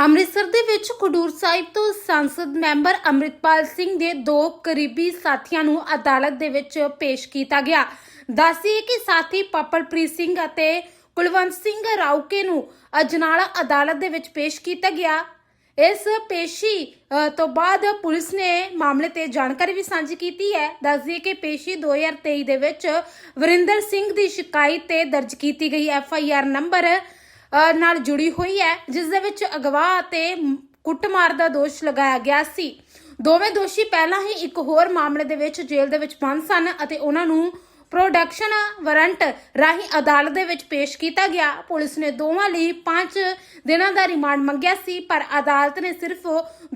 ਅੰਮ੍ਰਿਤਸਰ ਦੇ ਵਿੱਚ ਖਡੂਰ ਸਾਹਿਬ ਤੋਂ ਸੰਸਦ ਮੈਂਬਰ ਅੰਮ੍ਰਿਤਪਾਲ ਸਿੰਘ ਦੇ ਦੋ ਕਰੀਬੀ ਸਾਥੀਆਂ ਨੂੰ ਅਦਾਲਤ ਦੇ ਵਿੱਚ ਪੇਸ਼ ਕੀਤਾ ਗਿਆ। ਦੱਸੀਏ ਕਿ ਸਾਥੀ ਪਪਲਪ੍ਰੀਤ ਸਿੰਘ ਅਤੇ ਕੁਲਵੰਤ ਸਿੰਘ ਰਾਉਕੇ ਨੂੰ ਅਜਨਾਲਾ ਅਦਾਲਤ ਦੇ ਵਿੱਚ ਪੇਸ਼ ਕੀਤਾ ਗਿਆ। ਇਸ ਪੇਸ਼ੀ ਤੋਂ ਬਾਅਦ ਪੁਲਿਸ ਨੇ ਮਾਮਲੇ ਤੇ ਜਾਣਕਾਰੀ ਵੀ ਸਾਂਝੀ ਕੀਤੀ ਹੈ। ਦੱਸਦੀਏ ਕਿ ਪੇਸ਼ੀ 2023 ਦੇ ਵਿੱਚ ਵਰਿੰਦਰ ਸਿੰਘ ਦੀ ਸ਼ਿਕਾਇਤ ਤੇ ਦਰਜ ਕੀਤੀ ਗਈ। ਐਫ ਆਈ ਆਰ ਨੰਬਰ ਨਾਲ ਜੁੜੀ ਹੋਈ ਹੈ, ਜਿਸ ਦੇ ਵਿੱਚ ਅਗਵਾ ਅਤੇ ਕੁੱਟਮਾਰ ਦਾ ਦੋਸ਼ ਲਗਾਇਆ ਗਿਆ ਸੀ। ਦੋਵੇਂ ਦੋਸ਼ੀ ਪਹਿਲਾਂ ਹੀ ਇੱਕ ਹੋਰ ਮਾਮਲੇ ਦੇ ਵਿੱਚ ਜੇਲ੍ਹ ਦੇ ਵਿੱਚ ਬੰਦ ਸਨ ਅਤੇ ਉਹਨਾਂ ਨੂੰ ਪ੍ਰੋਡਕਸ਼ਨ ਵਾਰੰਟ ਰਾਹੀਂ ਅਦਾਲਤ ਦੇ ਵਿੱਚ ਪੇਸ਼ ਕੀਤਾ ਗਿਆ। ਪੁਲਿਸ ਨੇ ਦੋਵਾਂ ਲਈ 5 ਦਿਨਾਂ ਦਾ ਰਿਮਾਂਡ ਮੰਗਿਆ ਸੀ, ਪਰ ਅਦਾਲਤ ਨੇ ਸਿਰਫ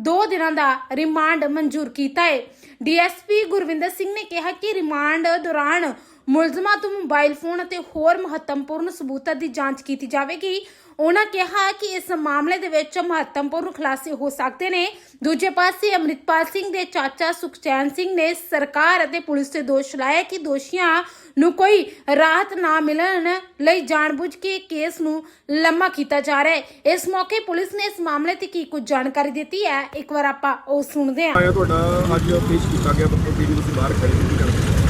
2 ਦਿਨਾਂ ਦਾ ਰਿਮਾਂਡ ਮਨਜ਼ੂਰ ਕੀਤਾ ਹੈ। ਡੀਐਸਪੀ ਗੁਰਵਿੰਦਰ ਸਿੰਘ ਨੇ ਕਿਹਾ ਕਿ ਰਿਮਾਂਡ ਦੌਰਾਨ ਮੁਲਜ਼ਮਾਂ ਤੋਂ ਮੋਬਾਈਲ ਫੋਨ ਅਤੇ ਹੋਰ ਮਹੱਤਵਪੂਰਨ ਸਬੂਤਾਂ ਦੀ ਜਾਂਚ ਕੀਤੀ ਜਾਵੇਗੀ। ਉਹਨਾਂ ਕਿਹਾ ਕਿ ਇਸ ਮਾਮਲੇ ਦੇ ਵਿੱਚ ਮਹੱਤਵਪੂਰਨ ਖੁਲਾਸੇ ਹੋ ਸਕਦੇ ਨੇ। ਦੂਜੇ ਪਾਸੇ ਅੰਮ੍ਰਿਤਪਾਲ ਸਿੰਘ ਦੇ ਚਾਚਾ ਸੁਖਚੈਨ ਸਿੰਘ ਨੇ ਸਰਕਾਰ ਅਤੇ ਪੁਲਿਸ ਤੇ ਦੋਸ਼ ਲਾਇਆ ਕਿ ਦੋਸ਼ੀਆਂ ਨੂੰ ਕੋਈ ਰਾਹਤ ਨਾ ਮਿਲਣ ਲਈ ਜਾਣਬੁੱਝ ਕੇ ਕੇਸ ਨੂੰ ਲੰਮਾ ਕੀਤਾ ਜਾ ਰਿਹਾ ਹੈ। ਇਸ ਮੌਕੇ ਪੁਲਿਸ ਨੇ ਇਸ ਮਾਮਲੇ ਤੇ ਕੀ ਕੁਝ ਜਾਣਕਾਰੀ ਦਿੱਤੀ ਹੈ, ਇੱਕ ਵਾਰ ਆਪਾਂ ਉਹ ਸੁਣਦੇ ਹਾਂ। ਆਇਆ ਤੁਹਾਡਾ ਅੱਜ ਪੇਸ਼ ਕੀਤਾ ਗਿਆ ਪੱਤਰ ਤੁਸੀਂ ਬਾਹਰ ਖੜੇ ਸੀ ਕਰਦੇ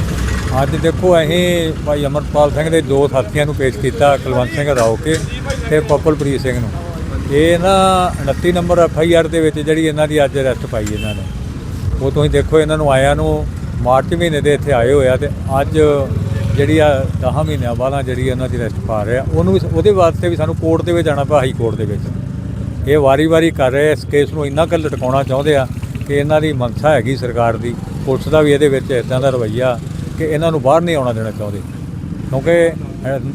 ਅੱਜ ਦੇਖੋ ਅਸੀਂ ਭਾਈ ਅਮਰਪਾਲ ਸਿੰਘ ਦੇ ਦੋ ਸਾਥੀਆਂ ਨੂੰ ਪੇਸ਼ ਕੀਤਾ, ਕੁਲਵੰਤ ਸਿੰਘ ਰਾਓਕੇ ਤੇ ਪਪਲਪ੍ਰੀਤ ਸਿੰਘ ਨੂੰ। ਇਹ ਨਾ 29 ਨੰਬਰ ਐਫ ਆਈ ਆਰ ਦੇ ਵਿੱਚ ਜਿਹੜੀ ਇਹਨਾਂ ਦੀ ਅੱਜ ਅਰੈਸਟ ਪਾਈ ਇਹਨਾਂ ਨੇ। ਉਹ ਤੁਸੀਂ ਦੇਖੋ ਇਹਨਾਂ ਨੂੰ ਆਇਆਂ ਨੂੰ ਮਾਰਚ ਮਹੀਨੇ ਦੇ ਇੱਥੇ ਆਏ ਹੋਇਆ ਤੇ ਅੱਜ ਜਿਹੜੀ ਆ 10 ਮਹੀਨਿਆਂ ਬਾਅਦ ਜਿਹੜੀ ਇਹਨਾਂ ਦੀ ਅਰੈਸਟ ਪਾ ਰਿਹਾ ਉਹਨੂੰ ਵੀ ਉਹਦੇ ਵਾਸਤੇ ਵੀ ਸਾਨੂੰ ਕੋਰਟ ਦੇ ਵਿੱਚ ਜਾਣਾ ਪਿਆ, ਹਾਈ ਕੋਰਟ ਦੇ ਵਿੱਚ। ਇਹ ਵਾਰੀ-ਵਾਰੀ ਕਰ ਰਹੇ ਇਸ ਕੇਸ ਨੂੰ ਇੰਨਾ ਕੁ ਲਟਕਾਉਣਾ ਚਾਹੁੰਦੇ ਆ ਕਿ ਇਹਨਾਂ ਦੀ ਮਨਸਾ ਹੈਗੀ ਸਰਕਾਰ ਦੀ, ਪੁਲਿਸ ਦਾ ਵੀ ਇਹਦੇ ਵਿੱਚ ਇਦਾਂ ਦਾ ਰਵੱਈਆ ਕਿ ਇਹਨਾਂ ਨੂੰ ਬਾਹਰ ਨਹੀਂ ਆਉਣਾ ਦੇਣਾ ਚਾਹੁੰਦੇ। ਕਿਉਂਕਿ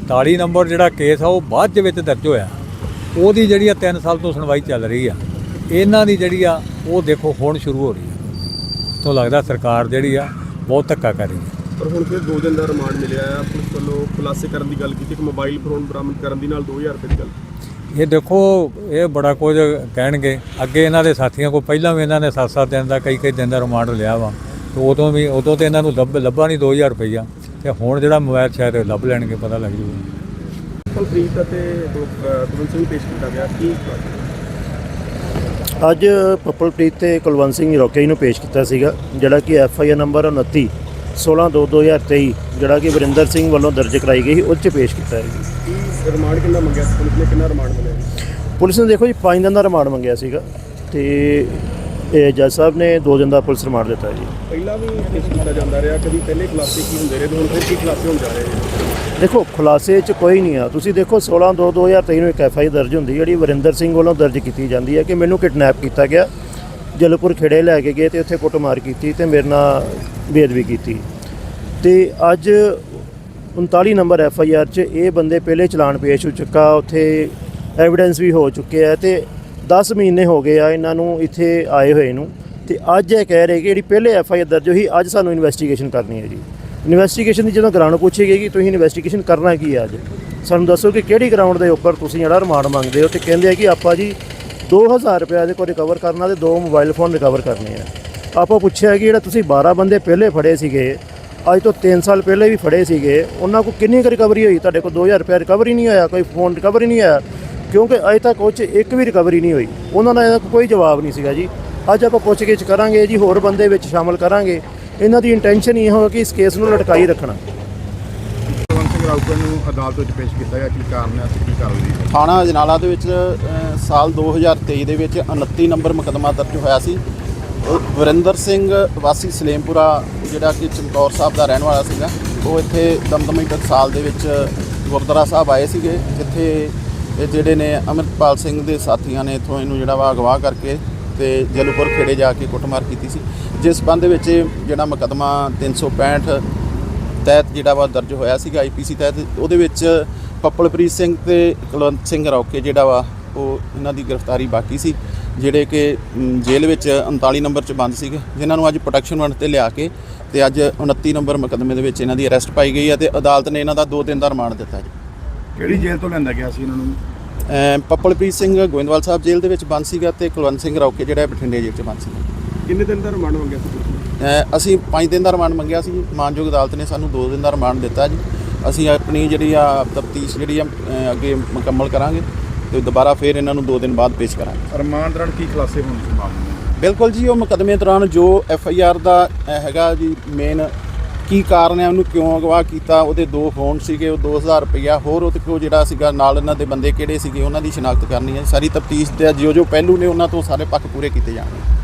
39 ਨੰਬਰ ਜਿਹੜਾ ਕੇਸ ਆ ਉਹ ਬਾਅਦ ਦੇ ਵਿੱਚ ਦਰਜ ਹੋਇਆ। ਉਹਦੀ ਜਿਹੜੀ ਆ 3 ਸਾਲ ਤੋਂ ਸੁਣਵਾਈ ਚੱਲ ਰਹੀ ਆ। ਇਹਨਾਂ ਦੀ ਜਿਹੜੀ ਆ ਉਹ ਦੇਖੋ ਹੁਣ ਸ਼ੁਰੂ ਹੋ ਰਹੀ ਆ। ਤੋਂ ਲੱਗਦਾ ਸਰਕਾਰ ਜਿਹੜੀ ਆ ਬਹੁਤ ਧੱਕਾ ਕਰ ਰਹੀ ਹੈ ਪਰ ਹੁਣ ਫਿਰ 2 ਦਿਨ ਦਾ ਰਿਮਾਂਡ ਮਿਲਿਆ ਆ। ਪੁਲਿਸ ਵੱਲੋਂ ਖੁਲਾਸੇ ਕਰਨ ਦੀ ਗੱਲ ਕੀਤੀ ਇੱਕ ਮੋਬਾਈਲ ਫੋਨ ਬਰਾਮਦ ਕਰਨ ਦੀ ਨਾਲ 2000 ਰੁਪਏ ਦੀ ਗੱਲ। ਇਹ ਦੇਖੋ ਇਹ ਬੜਾ ਕੁਝ ਕਹਿਣਗੇ। ਅੱਗੇ ਇਹਨਾਂ ਦੇ ਸਾਥੀਆਂ ਕੋਲ ਪਹਿਲਾਂ ਵੀ ਇਹਨਾਂ ਨੇ 7-7 ਦਿਨ ਦਾ ਕਈ ਕਈ ਦਿਨ ਦਾ ਰਿਮਾਂਡ ਲਿਆ ਵਾ। ਤੇ ਉਦੋਂ ਵੀ ਉਦੋਂ ਤੇ ਇਹਨਾਂ ਨੂੰ ਲੱਭ ਲੱਭਾ ਨਹੀਂ 2000 ਰੁਪਈਆ। ਤੇ ਹੁਣ ਜਿਹੜਾ ਮੋਬਾਈਲ ਸ਼ਾਇਦ ਲੱਭ ਲੈਣਗੇ ਪਤਾ ਲੱਗ ਜੂਗਾ। ਕੁਲਪ੍ਰੀਤ ਅਤੇ ਕੁਲਵੰਤ ਸਿੰਘ ਪੇਸ਼ ਕੀਤਾ ਗਿਆ। ਕੀ ਅੱਜ ਪੱਪਲਪ੍ਰੀਤ ਤੇ ਕੁਲਵੰਤ ਸਿੰਘ ਰੋਕੇ ਨੂੰ ਪੇਸ਼ ਕੀਤਾ ਸੀਗਾ ਜਿਹੜਾ ਕਿ ਐਫ ਆਈ ਆਰ ਨੰਬਰ 29 16 2 2023 ਜਿਹੜਾ ਕਿ ਵਰਿੰਦਰ ਸਿੰਘ ਵੱਲੋਂ ਦਰਜ ਕਰਾਈ ਗਈ ਸੀ ਉਹ 'ਚ ਪੇਸ਼ ਕੀਤਾ ਹੈ। ਜੀ ਕੀ ਰਿਮਾਂਡ ਕਿੰਨਾ ਮੰਗਿਆ? ਸੀ ਪੁਲਿਸ ਨੇ ਕਿੰਨਾ ਰਿਮਾਂਡ ਮਿਲਿਆ ਜੀ? ਪੁਲਿਸ ਨੇ ਦੇਖੋ ਜੀ 5 ਦਿਨ ਦਾ ਰਿਮਾਂਡ ਮੰਗਿਆ ਸੀਗਾ ਤੇ ਇਹ ਜੱਜ ਸਾਹਿਬ ਨੇ 2 ਦਿਨ ਦਾ ਪੁਲਿਸ ਰਿਮਾਂਡ ਦਿੱਤਾ ਜੀ। ਪਹਿਲਾਂ ਵੀ ਪੇਸ਼ ਕੀਤਾ ਜਾਂਦਾ ਰਿਹਾ ਕਦੀ ਪਹਿਲੇ ਖੁਲਾਸੇ ਕੀ ਹੁੰਦੇ ਰਹੇ ਤੇ ਹੁਣ ਫਿਰ ਕੀ ਖੁਲਾਸੇ ਹੋਣ ਜਾ ਰਹੇ ਨੇ? ਦੇਖੋ ਖੁਲਾਸੇ 'ਚ ਕੋਈ ਨਹੀਂ ਆ। ਤੁਸੀਂ ਦੇਖੋ 16 2 2023 ਨੂੰ ਇੱਕ ਐਫ ਆਈ ਦਰਜ ਹੁੰਦੀ ਜਿਹੜੀ ਵਰਿੰਦਰ ਸਿੰਘ ਵੱਲੋਂ ਦਰਜ ਕੀਤੀ ਜਾਂਦੀ ਹੈ ਕਿ ਮੈਨੂੰ ਕਿਡਨੈਪ ਕੀਤਾ ਗਿਆ। ਜਲਪੁਰ ਖੇੜੇ ਲੈ ਕੇ ਗਏ ਤੇ ਉੱਥੇ ਕੁੱਟਮਾਰ ਕੀਤੀ ਤੇ ਮੇਰੇ ਨਾਲ ਬੇਅਦਬੀ ਕੀਤੀ। ਤੇ ਅੱਜ 39 ਨੰਬਰ ਐਫ ਆਈ ਆਰ 'ਚ ਇਹ ਬੰਦੇ ਪਹਿਲੇ ਚਲਾਨ ਪੇਸ਼ ਹੋ ਚੁੱਕਾ ਉੱਥੇ ਐਵੀਡੈਂਸ ਵੀ ਹੋ ਚੁੱਕੇ ਆ ਤੇ 10 ਮਹੀਨੇ ਹੋ ਗਏ ਆ ਇਹਨਾਂ ਨੂੰ ਇੱਥੇ ਆਏ ਹੋਏ ਨੂੰ ਤੇ ਅੱਜ ਇਹ ਕਹਿ ਰਹੇ ਕਿ ਜਿਹੜੀ ਪਹਿਲੇ ਐਫ ਆਈ ਆਰ ਦਰਜ ਹੋਈ ਅੱਜ ਸਾਨੂੰ ਇਨਵੈਸਟੀਗੇਸ਼ਨ ਕਰਨੀ ਹੈ ਜੀ। ਇਨਵੈਸਟੀਗੇਸ਼ਨ ਦੀ ਜਦੋਂ ਗਰਾਊਂਡ ਪੁੱਛੀ ਗਈ ਕਿ ਤੁਸੀਂ ਇਨਵੈਸਟੀਗੇਸ਼ਨ ਕਰਨਾ ਕੀ ਹੈ ਅੱਜ? ਸਾਨੂੰ ਦੱਸੋ ਕਿ ਕਿਹੜੀ ਗਰਾਊਂਡ ਦੇ ਉੱਪਰ ਤੁਸੀਂ ਜਿਹੜਾ ਰਿਮਾਂਡ ਮੰਗਦੇ ਹੋ ਤੇ ਕਹਿੰਦੇ ਆ ਕਿ ਆਪਾਂ ਜੀ 2000 ਰੁਪਏ ਦੇ ਕੋਲ ਰਿਕਵਰ ਕਰਨਾ ਤੇ ਦੋ ਮੋਬਾਈਲ ਫੋਨ ਰਿਕਵਰ ਕਰਨੇ ਆ। ਆਪਾਂ ਪੁੱਛਿਆ ਕਿ ਜਿਹੜਾ ਤੁਸੀਂ 12 ਬੰਦੇ ਪਹਿਲੇ ਫੜੇ ਸੀਗੇ, ਅੱਜ ਤੋਂ 3 ਸਾਲ ਪਹਿਲੇ ਵੀ ਫੜੇ ਸੀਗੇ, ਉਹਨਾਂ ਕੋਲ ਕਿੰਨੀ ਕੁ ਰਿਕਵਰੀ ਹੋਈ? ਤੁਹਾਡੇ ਕੋਲ 2000 ਰੁਪਏ ਰਿਕਵਰੀ ਨਹੀਂ ਹੋਇਆ ਕੋਈ ਫੋਨ ਰਿਕਵਰੀ ਨਹੀਂ ਆਇਆ। ਕਿਉਂਕਿ ਅਜੇ ਤੱਕ ਉਹ 'ਚ ਇੱਕ ਵੀ ਰਿਕਵਰੀ ਨਹੀਂ ਹੋਈ। ਉਹਨਾਂ ਦਾ ਇਹਦਾ ਕੋਈ ਜਵਾਬ ਨਹੀਂ ਸੀਗਾ ਜੀ। ਅੱਜ ਆਪਾਂ ਪੁੱਛ ਗਿੱਛ ਕਰਾਂਗੇ ਜੀ ਹੋਰ ਬੰਦੇ ਵਿੱਚ ਸ਼ਾਮਲ ਕਰਾਂਗੇ। ਇਹਨਾਂ ਦੀ ਇੰਟੈਂਸ਼ਨ ਇਹ ਹੋਵੇ ਕਿ ਇਸ ਕੇਸ ਨੂੰ ਲਟਕਾਈ ਰੱਖਣਾ। ਰਾਊਕਰ ਨੂੰ ਅਦਾਲਤ ਵਿੱਚ ਪੇਸ਼ ਕੀਤਾ ਗਿਆ। ਕੀ ਕਾਰਨ ਹੈ? ਤੇ ਕੀ ਕਾਰਵਾਈ ਥਾਣਾ ਅਜਨਾਲਾ ਦੇ ਵਿੱਚ ਸਾਲ 2023 ਦੇ ਵਿੱਚ 29 ਨੰਬਰ ਮੁਕੱਦਮਾ ਦਰਜ ਹੋਇਆ ਸੀ। ਉਹ ਵਰਿੰਦਰ ਸਿੰਘ ਵਾਸੀ ਸਲੇਮਪੁਰਾ ਜਿਹੜਾ ਕਿ ਚਮਕੌਰ ਸਾਹਿਬ ਦਾ ਰਹਿਣ ਵਾਲਾ ਸੀਗਾ ਉਹ ਇੱਥੇ ਦਮਦਮੀ ਟਕਸਾਲ ਦੇ ਵਿੱਚ ਗੁਰਦੁਆਰਾ ਸਾਹਿਬ ਆਏ ਸੀਗੇ ਜਿੱਥੇ ਇਹ ਜਿਹੜੇ ਨੇ ਅਮਰਿਤਪਾਲ ਸਿੰਘ ਦੇ ਸਾਥੀਆਂ ਨੇ ਇੱਥੋਂ ਇਹਨੂੰ ਜਿਹੜਾ ਵਾ ਅਗਵਾ ਕਰਕੇ ਤੇ ਜਲੂਪੁਰ ਖੇੜੇ ਜਾ ਕੇ ਕੁੱਟਮਾਰ ਕੀਤੀ ਸੀ। ਜਿਸ ਸੰਬੰਧ ਵਿੱਚ ਜਿਹੜਾ ਮੁਕੱਦਮਾ 365 ਤਹਿਤ ਜਿਹੜਾ ਵਾ ਦਰਜ ਹੋਇਆ ਸੀਗਾ ਆਈਪੀਸੀ ਤਹਿਤ, ਉਹਦੇ ਵਿੱਚ ਪੱਪਲਪ੍ਰੀਤ ਸਿੰਘ ਤੇ ਕੁਲਵੰਤ ਸਿੰਘ ਰੌਕੇ ਜਿਹੜਾ ਵਾ, ਉਹ ਇਹਨਾਂ ਦੀ ਗ੍ਰਿਫਤਾਰੀ ਬਾਕੀ ਸੀ, ਜਿਹੜੇ ਕਿ ਜੇਲ੍ਹ ਵਿੱਚ 39 ਨੰਬਰ 'ਚ ਬੰਦ ਸੀਗੇ, ਜਿਨ੍ਹਾਂ ਨੂੰ ਅੱਜ ਪ੍ਰੋਟੈਕਸ਼ਨ ਵਾਰੰਟ ਤੇ ਲਿਆ ਕੇ ਤੇ ਅੱਜ 29 ਨੰਬਰ ਮੁਕੱਦਮੇ ਦੇ ਵਿੱਚ ਇਹਨਾਂ ਦੀ ਅਰੈਸਟ ਪਾਈ ਗਈ ਹੈ ਤੇ ਅਦਾਲਤ ਨੇ ਇਹਨਾਂ ਦਾ 2 ਦਿਨ ਦਾ ਰਿਮਾਂਡ ਦਿੱਤਾ ਜੀ ਕਿਹੜੀ ਜੇਲ੍ਹ ਤੋਂ ਲੈਂਦਾ ਗਿਆ ਸੀ ਇਹਨਾਂ ਨੂੰ? ਪੱਪਲਪ੍ਰੀਤ ਸਿੰਘ ਗੋਇੰਦਵਾਲ ਸਾਹਿਬ ਜੇਲ੍ਹ ਦੇ ਵਿੱਚ ਬੰਦ ਸੀਗਾ ਤੇ ਕੁਲਵੰਤ ਸਿੰਘ ਰੌਕੇ ਜਿਹੜਾ ਬਠਿੰਡੇ ਜੇਲ੍ਹ 'ਚ ਬੰਦ ਸੀਗਾ। ਕਿੰਨੇ ਦਿਨ ਦਾ ਰਿਮਾਂਡ ਮੰਗਿਆ ਸੀ ਅ, ਅਸੀਂ 5 ਦਿਨ ਦਾ ਰਿਮਾਂਡ ਮੰਗਿਆ ਸੀ। ਮਾਨਯੋਗ ਅਦਾਲਤ ਨੇ ਸਾਨੂੰ 2 ਦਿਨ ਦਾ ਰਿਮਾਂਡ ਦਿੱਤਾ ਜੀ। ਅਸੀਂ ਆਪਣੀ ਜਿਹੜੀ ਆ ਤਫਤੀਸ਼ ਜਿਹੜੀ ਆ ਅ, ਅੱਗੇ ਮੁਕੰਮਲ ਕਰਾਂਗੇ ਤੇ ਦੁਬਾਰਾ ਫਿਰ ਇਹਨਾਂ ਨੂੰ 2 ਦਿਨ ਬਾਅਦ ਪੇਸ਼ ਕਰਾਂਗੇ। ਅਰਮਾਨ ਦੌਰਾਨ ਕੀ ਖੁਲਾਸੇ ਹੋਣ ਦੀ ਸੰਭਾਵਨਾ ਹੈ ਬਿਲਕੁਲ ਜੀ ਉਹ ਮੁਕਦਮੇ ਦੌਰਾਨ ਜੋ ਐਫ ਆਈ ਆਰ ਦਾ ਅਹ, ਹੈਗਾ ਜੀ ਮੇਨ ਕੀ ਕਾਰਨ ਹੈ? ਉਹਨੂੰ ਕਿਉਂ ਅਗਵਾ ਕੀਤਾ? ਉਹਦੇ ਦੋ ਫੋਨ ਸੀਗੇ, ਉਹ 2000 ਰੁਪਇਆ ਹੋਰ ਉਹਦੇ ਕੋਲ ਜਿਹੜਾ ਸੀਗਾ, ਨਾਲ ਇਹਨਾਂ ਦੇ ਬੰਦੇ ਕਿਹੜੇ ਸੀਗੇ, ਉਹਨਾਂ ਦੀ ਸ਼ਨਾਖਤ ਕਰਨੀ ਹੈ। ਸਾਰੀ ਤਫਤੀਸ਼ ਤੇ ਜੋ ਜੋ ਪਹਿਲੂ ਨੇ, ਉਹਨਾਂ ਤੋਂ ਸਾਰੇ ਪੱਖ ਪੂਰੇ ਕੀਤੇ ਜਾਣਗੇ।